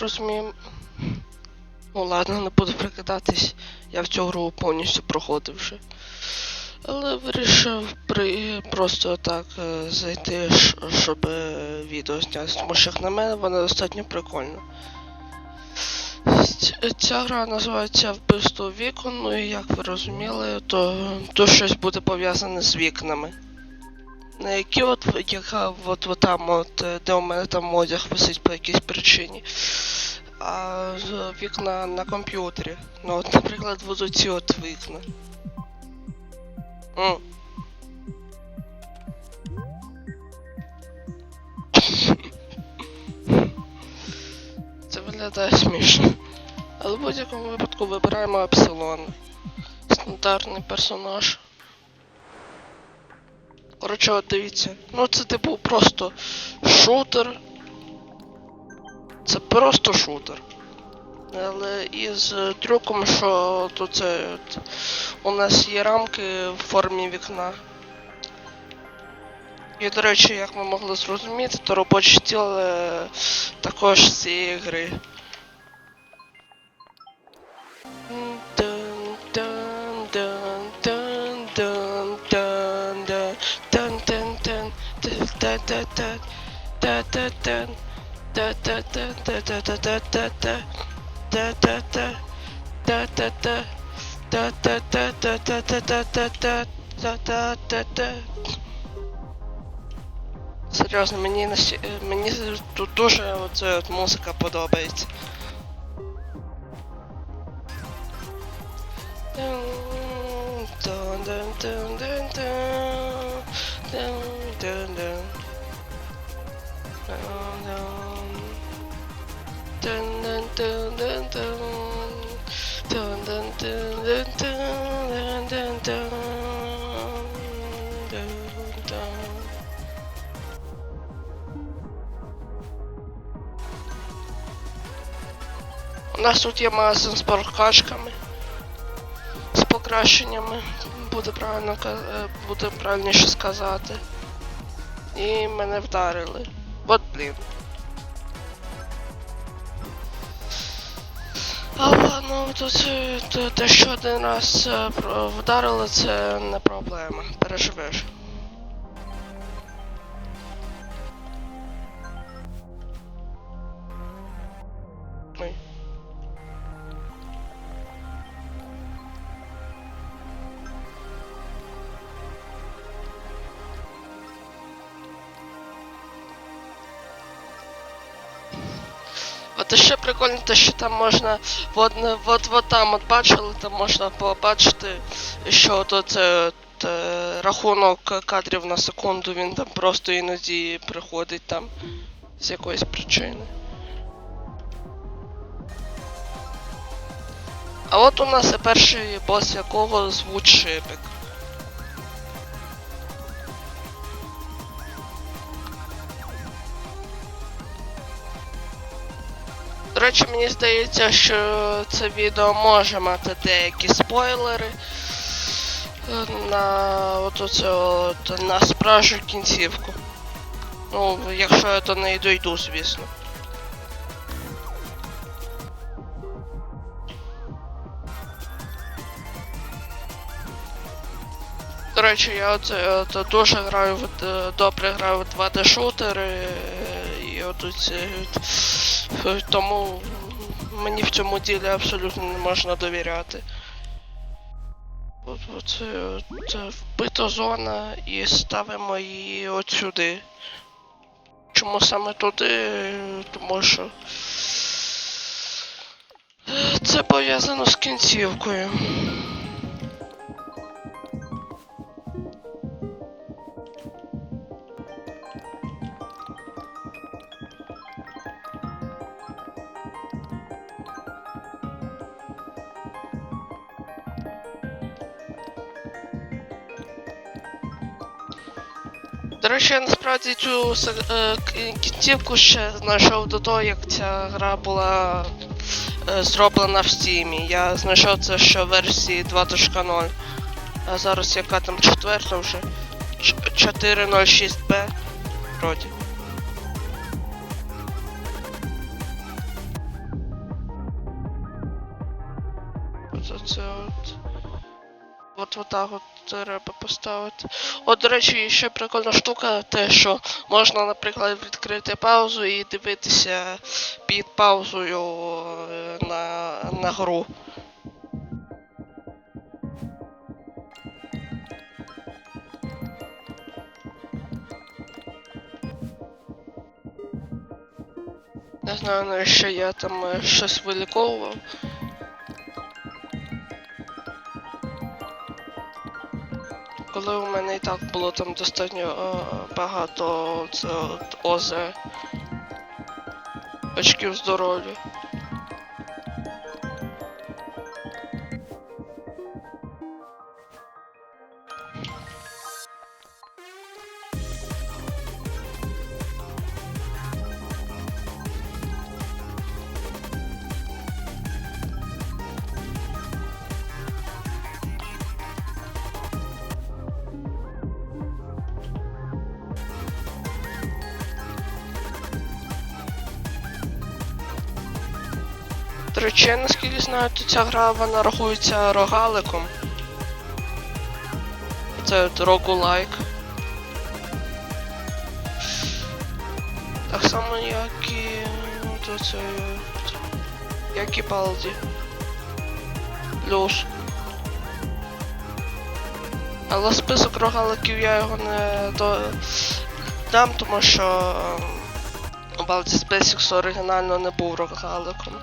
розумію. Ну ладно, не буду прикидатись. Я в цю гру повністю проходив вже. Але вирішив при... просто так е, зайти, щоб е, відео зняти, тому що як на мене вона достатньо прикольна. Ця гра називається Вбивство вікон, ну і як ви розуміли, то, то щось буде пов'язане з вікнами. На які от яка от, от там, от, е, де у мене там одяг висить по якійсь причині. А вікна на комп'ютері. Ну, от, наприклад, от ці от вікна. Це виглядає смішно. Але в будь-якому випадку вибираємо Епсилон. Стандартний персонаж. Коротше, от дивіться. Ну це типу просто шутер. Це просто шутер. Але із трюком, що тут це у нас є рамки в формі вікна. І, до речі, як ми могли зрозуміти, то робочий стіл е, також цієї гри. Серйозно, мені насі- е, мені тут дуже оце от музика подобається. У нас тут є магазин з прокачками, з покращеннями, буде правильно е, буде правильніше сказати. І мене вдарили. От блін. Ладно, тут е, те- що один раз е, вдарили, це не проблема. Переживеш. От ще прикольно, те, що там можна, от, от, от там от бачили, там можна побачити, що от, е, рахунок кадрів на секунду, він там просто іноді приходить там з якоїсь причини. А от у нас і перший бос, якого звуть. До речі, мені здається, що це відео може мати деякі спойлери на от от, на справжню кінцівку. Ну, якщо я то не дойду, звісно. До речі, я оце от, дуже граю в добре граю в 2D шутери е, і от от, тому мені в цьому ділі абсолютно не можна довіряти. От, оце от, е, вбита зона і ставимо її от сюди. Чому саме туди? Тому що е, це пов'язано з кінцівкою. До речі, я насправді цю е, кінцівку ще знайшов до того, як ця гра була е, зроблена в стімі. Я знайшов це ще в версії 2.0. А зараз яка там четверта вже? 4.06b. Вроді. От отак от треба поставити. От, до речі, ще прикольна штука, те, що можна, наприклад, відкрити паузу і дивитися під паузою е, на, на гру. Не знаю, навіщо я там е, щось виліковував. Коли у мене і так було там достатньо е, багато це от ОЗ очків здоров'я. До речі, наскільки знаю, то ця гра вона рахується рогаликом. Це от рогулайк. Так само, як і. от оце, от, як і Балді. Плюс. Але список рогаликів я його не до... дам, тому що ем, Baldi's Basics оригінально не був рогаликом.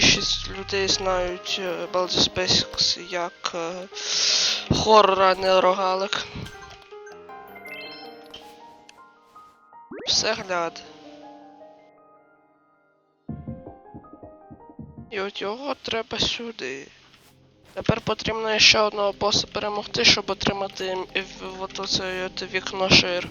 Більшість людей знають е, Baldur's Basics як е, хоррор, а не рогалик. Все гляд. І от його треба сюди. Тепер потрібно ще одного боса перемогти, щоб отримати м- в- от оце от вікно шир.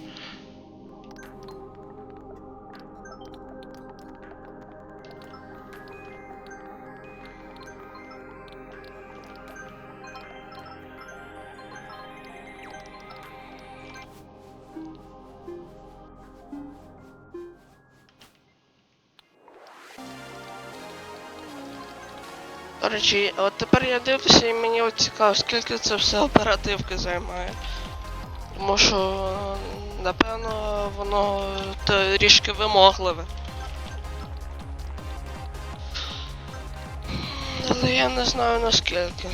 Речі, от тепер я дивлюся і мені от цікаво, скільки це все оперативки займає. Тому що, напевно, воно трішки вимогливе. Але я не знаю наскільки.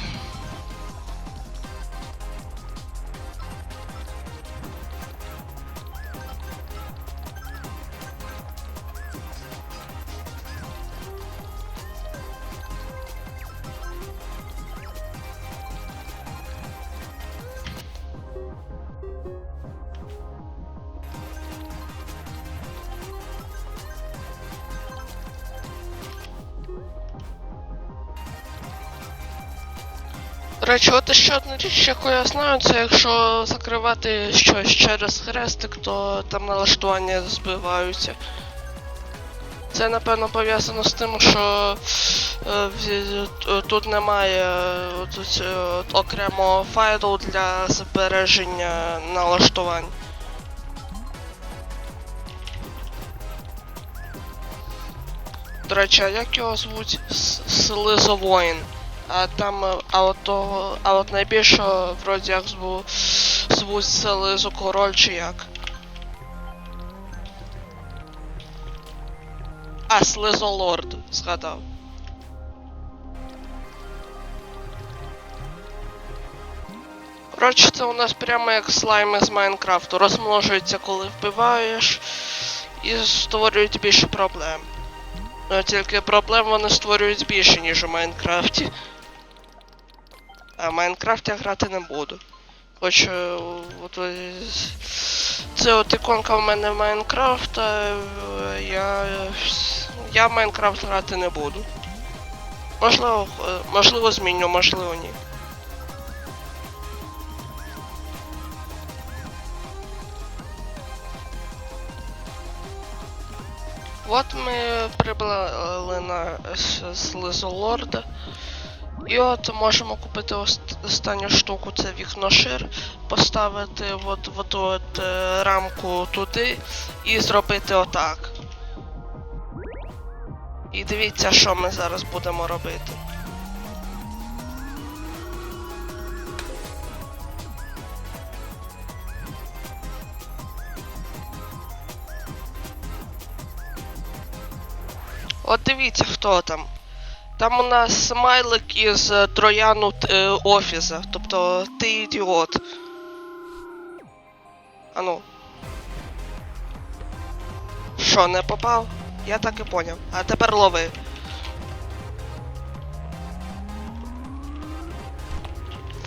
Речі, от ще одна річ, яку я знаю, це якщо закривати щось через хрестик, то там налаштування збиваються. Це напевно пов'язано з тим, що е, тут немає е, от, от окремого файлу для збереження налаштувань. До речі, а як його звуть? Слизовоїн. А там, е, а от того, а от найбільше вроді як зву, звуть Слизу Король чи як. А, Слизолорд, згадав. Коротше, це у нас прямо як слайми з Майнкрафту. Розмножуються, коли вбиваєш, і створюють більше проблем. Ну, тільки проблем вони створюють більше, ніж у Майнкрафті. А Майнкрафт я грати не буду. Хоч е, от, е, це от іконка в мене в Майнкрафт, е, я, я в Майнкрафт грати не буду. Можливо, е, можливо зміню, можливо ні. От ми прибули на Слизолорда. І от можемо купити ост- останню штуку, це вікно шир, поставити от, от, от е, рамку туди і зробити отак. І дивіться, що ми зараз будемо робити. От дивіться, хто там. Там у нас смайлик із е, трояну е, офіса. Тобто ти ідіот. Ану. Що, не попав? Я так і поняв. А тепер лови.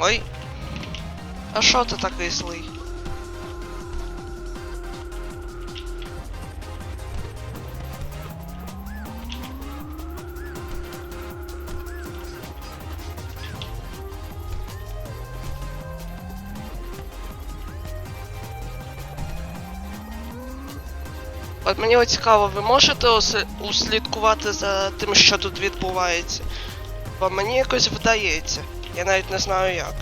Ой. А що ти такий злий? От мені цікаво, ви можете услідкувати за тим, що тут відбувається? Бо мені якось вдається. Я навіть не знаю як.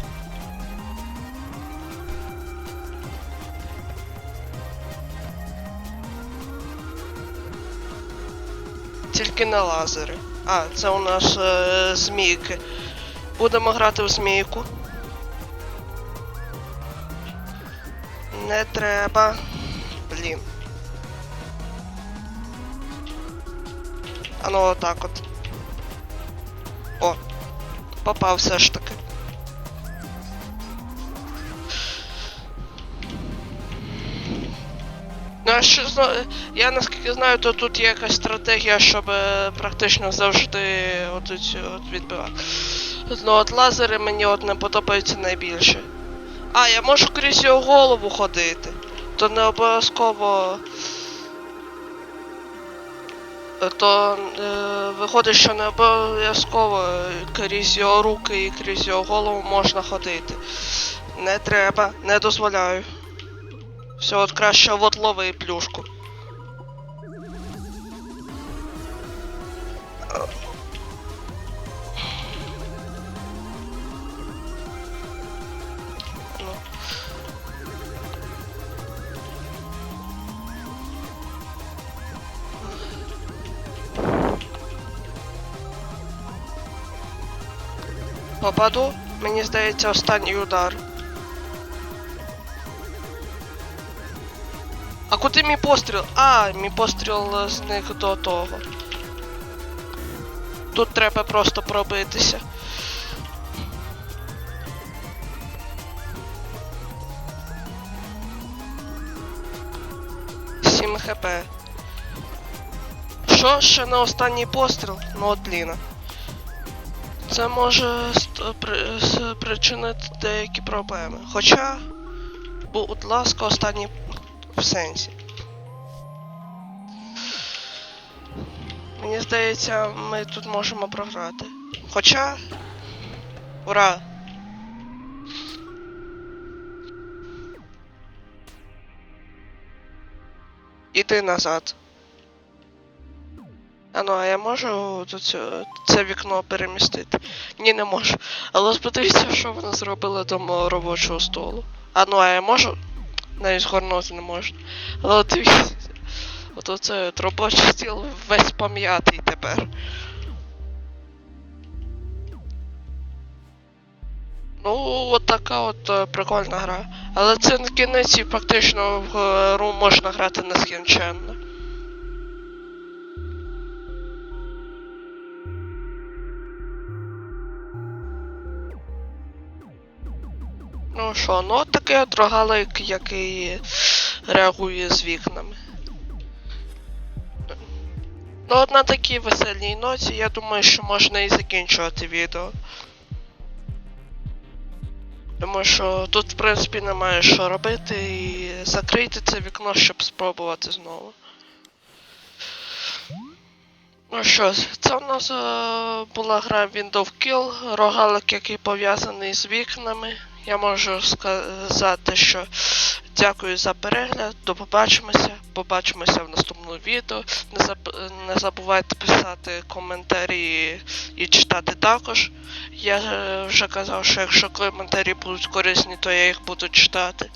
Тільки не лазери. А, це у нас е, змійки. Будемо грати в змійку. Не треба. А ну отак от. О, попав все ж таки. Ну, а що я наскільки знаю, то тут є якась стратегія, щоб е, практично завжди от, ці от відбивати. Ну от лазери мені от не подобаються найбільше. А, я можу крізь його голову ходити. То не обов'язково. То е, виходить, що не обов'язково крізь його руки і крізь його голову можна ходити. Не треба, не дозволяю. Все, от краще от лови плюшку. Попаду, мені здається, останній удар. А куди мій постріл? А, мій постріл е, зник до того. Тут треба просто пробитися. Сім хп. Що ще на останній постріл? Ну от блін. Це може ст- при- с- причинити деякі проблеми. Хоча, будь ласка, останній в сенсі. Мені здається, ми тут можемо програти. Хоча. Ура! Іди назад. А ну, а я можу тут це вікно перемістити? Ні, не можу. Але подивіться, що вона зробила до мого робочого столу. А ну, а я можу? Навіть згорнути не можна. Але от дивіться. От оце робочий стіл весь пом'ятий тепер. Ну, от така от е, прикольна гра. Але це не кінець і фактично в гру можна грати нескінченно. Ну що, ну такий от рогалик, який реагує з вікнами. Ну, от на такій веселій ноті, я думаю, що можна і закінчувати відео. Тому що тут, в принципі, немає що робити і закрийте це вікно, щоб спробувати знову. Ну що це у нас е, була гра Window Kill, рогалик, який пов'язаний з вікнами. Я можу сказати, що Дякую за перегляд. До побачимося. Побачимося в наступному відео. Не, заб... не забувайте писати коментарі і читати також. Я е, вже казав, що якщо коментарі будуть корисні, то я їх буду читати.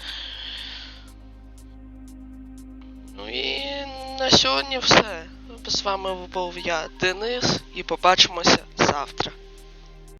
Ну і на сьогодні все. З вами був я, Денис, і побачимося завтра.